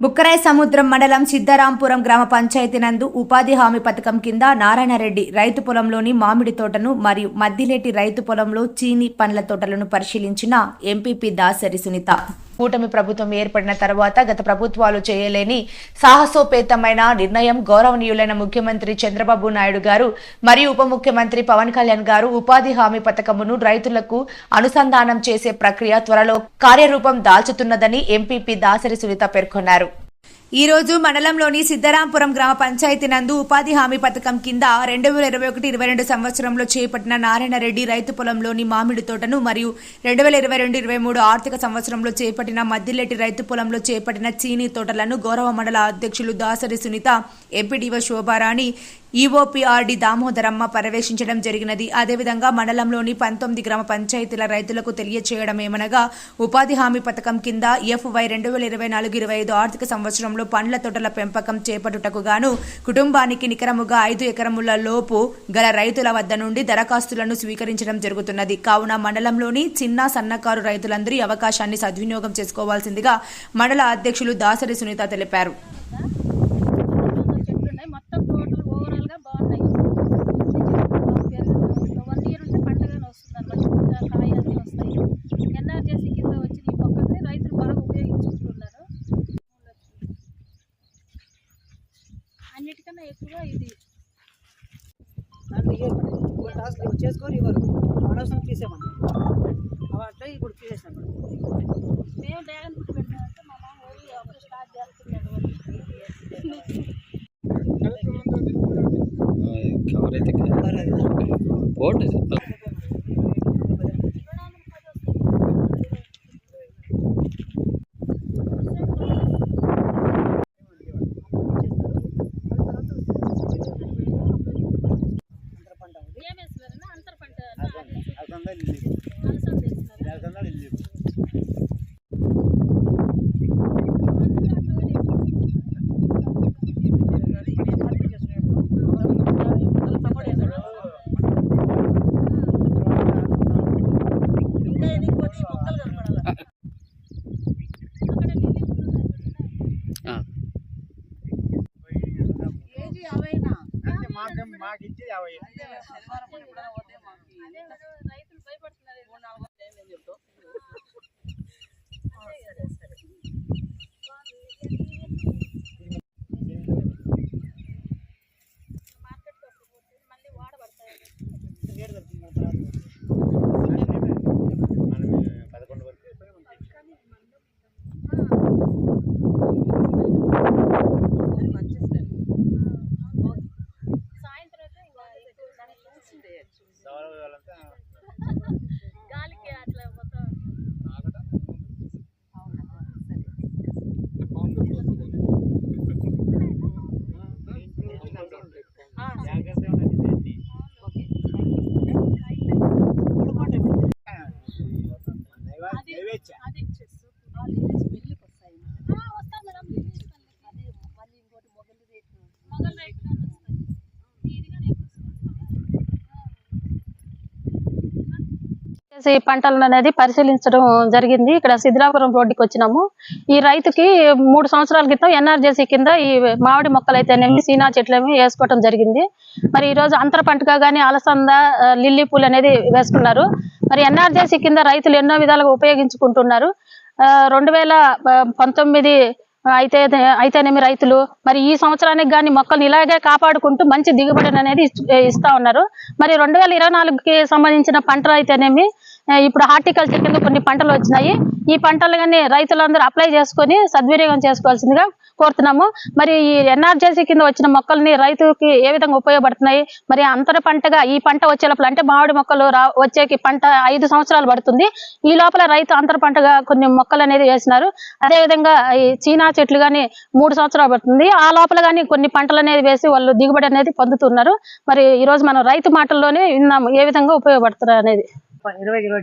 బుక్కరాయ సముద్రం మండలం సిద్ధరాంపురం గ్రామ పంచాయతీ నందు ఉపాధి హామీ పథకం కింద నారాయణరెడ్డి రైతు పొలంలోని మామిడి తోటను మరియు మద్దిలేటి రైతు పొలంలో చీని పండ్ల తోటలను పరిశీలించిన ఎంపీపీ దాసరి సునీత. కూటమి ప్రభుత్వం ఏర్పడిన తర్వాత గత ప్రభుత్వాలు చేయలేని సాహసోపేతమైన నిర్ణయం గౌరవనీయులైన ముఖ్యమంత్రి చంద్రబాబు నాయుడు గారు మరియు ఉప ముఖ్యమంత్రి పవన్ కళ్యాణ్ గారు ఉపాధి హామీ పథకమును రైతులకు అనుసంధానం చేసే ప్రక్రియ త్వరలో కార్యరూపం దాల్చుతున్నదని ఎంపీపీ దాసరి సునీత పేర్కొన్నారు. ఈ రోజు మండలంలోని సిద్ధరాంపురం గ్రామ పంచాయతీ నందు ఉపాధి హామీ పథకం కింద రెండు వేల ఇరవై ఒకటి ఇరవై రెండు సంవత్సరంలో చేపట్టిన నారాయణరెడ్డి రైతు పొలంలోని మామిడి తోటను మరియు రెండు వేల ఇరవై రెండు ఇరవై మూడు ఆర్థిక సంవత్సరంలో చేపట్టిన మద్దిలేటి రైతు పొలంలో చేపట్టిన చీనీ తోటలను గౌరవ మండల అధ్యక్షులు దాసరి సునీత ఎంపీడీఓ శోభారాణి ఈఓపీఆర్డి దామోదరమ్మ పర్యవేక్షించడం జరిగినది. అదేవిధంగా మండలంలోని పంతొమ్మిది గ్రామ పంచాయతీల రైతులకు తెలియచేయడమేమనగా ఉపాధి హామీ పథకం కింద ఎఫ్వై రెండు వేల ఇరవై నాలుగు ఇరవై ఐదు ఆర్థిక సంవత్సరంలో పండ్ల తోటల పెంపకం చేపట్టుటకు గాను కుటుంబానికి నికరముగా ఐదు ఎకరముల లోపు గల రైతుల వద్ద నుండి దరఖాస్తులను స్వీకరించడం జరుగుతున్నది. కావున మండలంలోని చిన్న సన్నకారు రైతులందరూ అవకాశాన్ని సద్వినియోగం చేసుకోవాల్సిందిగా మండల అధ్యక్షులు దాసరి సునీత తెలిపారు. ఎక్కువ ఇది. దాంట్లో ఇవ్వరు, చేసుకొని ఇవ్వరు. అనవసరం తీసేమని అవి అట్లా ఇప్పుడు తీసేసాం మేము డ్రాగన్ ఫ్రూట్ పెట్టినామంటే మా మామ ఊరి అప్పుడు స్టార్ట్ చేస్తున్నాడు ఎవరైతే అంతర పంట ఉంది ఏం వేస్తున్నారన్నా అంతర పంట అలసంద వేస్తున్నారు అక్కడ లిల్లీ పూలు ఉన్నాయి. అవైనా అదే కదా, రైతులు భయపడుతున్నారు. No, no voy a adelantar. చేసే పంటలను అనేది పరిశీలించడం జరిగింది. ఇక్కడ సిద్ధిలాపురం రోడ్డుకి వచ్చినాము. ఈ రైతుకి మూడు సంవత్సరాల క్రితం ఎన్ఆర్జేసీ కింద ఈ మామిడి మొక్కలు అయితేనేమి సీనా చెట్లు వేసుకోవడం జరిగింది. మరి ఈ రోజు అంతర పంటగా కానీ అలసంద లిల్లీ పూలు అనేది వేసుకున్నారు. మరి ఎన్ఆర్జేసీ కింద రైతులు ఎన్నో విధాలుగా ఉపయోగించుకుంటున్నారు. ఆ, రెండు వేల పంతొమ్మిది అయితే అయితేనేమి రైతులు మరి ఈ సంవత్సరానికి కానీ మొక్కల్ని ఇలాగే కాపాడుకుంటూ మంచి దిగుబడిని అనేది ఇస్తా ఉన్నారు. మరి రెండు వేల ఇరవై నాలుగుకి సంబంధించిన పంటలు అయితేనేమి ఇప్పుడు హార్టికల్చర్ కింద కొన్ని పంటలు వచ్చినాయి. ఈ పంటలు కానీ రైతులందరూ అప్లై చేసుకొని సద్వినియోగం చేసుకోవాల్సిందిగా కోరుతున్నాము. మరి ఈ ఎన్ఆర్జేసీ కింద వచ్చిన మొక్కల్ని రైతుకి ఏ విధంగా ఉపయోగపడుతున్నాయి? మరి అంతర పంటగా ఈ పంట వచ్చే లోపల అంటే మామిడి మొక్కలు వచ్చేకి పంట ఐదు సంవత్సరాలు పడుతుంది. ఈ లోపల రైతు అంతర పంటగా కొన్ని మొక్కలు అనేది వేసినారు. అదే విధంగా ఈ చీనా చెట్లు కానీ మూడు సంవత్సరాలు పడుతుంది. ఆ లోపల కానీ కొన్ని పంటలు అనేది వేసి వాళ్ళు దిగుబడి అనేది పొందుతున్నారు. మరి ఈ రోజు మనం రైతు మాటల్లోనే విన్నాము. ఏ విధంగా ఉపయోగపడుతున్నారు అనేది ఇరవై ఇరవై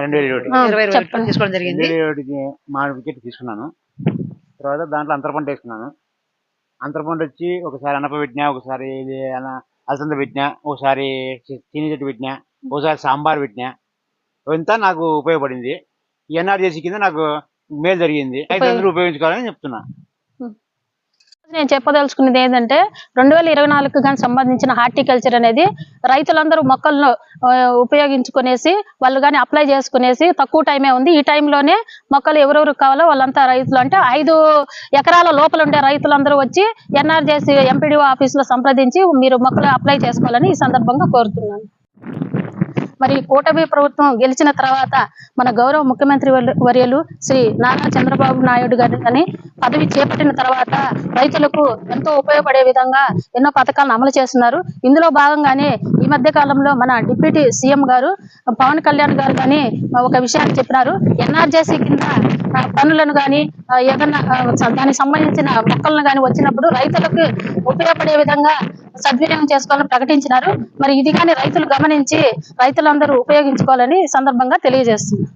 రెండు వేల ఒకటి ఆ, ఇరవై ఇరవై చెప్పండి. తీసుకోవడం జరిగింది. రెండు వేల ఒకటికి మామిడి వికెట్ తీసుకున్నాను. తర్వాత దాంట్లో అంతర పంట వేసుకున్నాను. అంతర పంట వచ్చి ఒకసారి అనప పెట్టినా ఒకసారి ఇది అన- అలసంద పెట్టినా ఒకసారి చీని చెట్టు పెట్టినా ఒకసారి సాంబార్ పెట్టినా ఇంత నాకు ఉపయోగపడింది. ఎన్ఆర్జేసీ కింద నాకు మేలు జరిగింది. రైతులందరూ ఉపయోగించుకోవాలని చెప్తున్నా. నేను చెప్పదలుచుకున్నది ఏంటంటే రెండు వేల ఇరవై నాలుగు కానీ సంబంధించిన హార్టికల్చర్ అనేది రైతులందరూ మొక్కలను ఉపయోగించుకునేసి వాళ్ళు కానీ అప్లై చేసుకునేసి తక్కువ టైమే ఉంది. ఈ టైంలోనే మొక్కలు ఎవరెవరు కావాలో వాళ్ళంతా రైతులు అంటే ఐదు ఎకరాల లోపల ఉండే రైతులందరూ వచ్చి ఎన్ఆర్జేసి ఎంపీడీఓ ఆఫీసులో సంప్రదించి మీరు మొక్కలు అప్లై చేసుకోవాలని ఈ సందర్భంగా కోరుతున్నాను. మరి కూటమి ప్రభుత్వం గెలిచిన తర్వాత మన గౌరవ ముఖ్యమంత్రి వర్య- వర్యులు శ్రీ నారా చంద్రబాబు నాయుడు గారి అని పదవి చేపట్టిన తర్వాత రైతులకు ఎంతో ఉపయోగపడే విధంగా ఎన్నో పథకాలను అమలు చేస్తున్నారు. ఇందులో భాగంగానే ఈ మధ్య కాలంలో మన డిప్యూటీ సీఎం గారు పవన్ కళ్యాణ్ గారు కానీ ఒక విషయాన్ని చెప్పినారు. ఎన్ఆర్జేసీ కింద పనులను కానీ ఏదన్నా దానికి సంబంధించిన మొక్కలను కానీ వచ్చినప్పుడు రైతులకు ఉపయోగపడే విధంగా సద్వినియోగం చేసుకోవాలని ప్రకటించినారు. మరి ఇది కానీ రైతులు గమనించి రైతులందరూ ఉపయోగించుకోవాలని సందర్భంగా తెలియజేస్తున్నారు